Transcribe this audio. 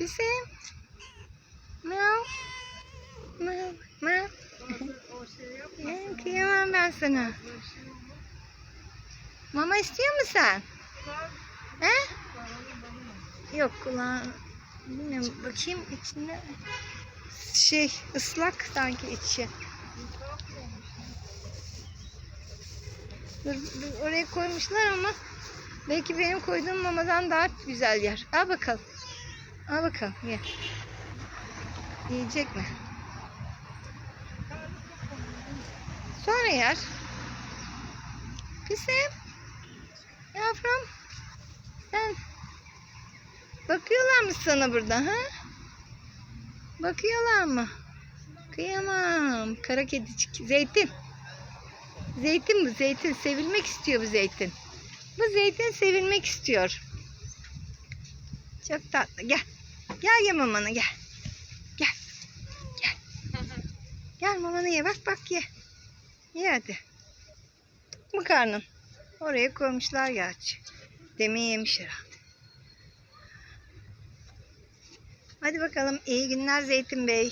Güzel. Miau. Miau. Miau. Ya, Kıyamam ben sana. Mama istiyor musun sen? He? Yok kulağın. Bilmiyorum bakayım içinde. Şey ıslak sanki içi. Dur, dur, oraya koymuşlar ama belki benim koyduğum mamadan daha güzel yer. Al bakalım. Al bakalım ye. Yiyecek mi? Sonra yer. Kızım. Yavrum. Sen bakıyorlar mı sana burada ha? Bakıyorlar mı? Kıyamam. Kara kedicik. Zeytin. Zeytin bu zeytin. Sevilmek istiyor bu zeytin. Bu zeytin sevilmek istiyor. Çok tatlı. Gel. Gel ye mamanı gel. Gel. Gel. Gel mamanı ye. Bak bak ye. Ye hadi. Bu karnın. Oraya koymuşlar gerçi. Demin yemiş herhalde. Hadi bakalım. iyi günler Zeytin Bey.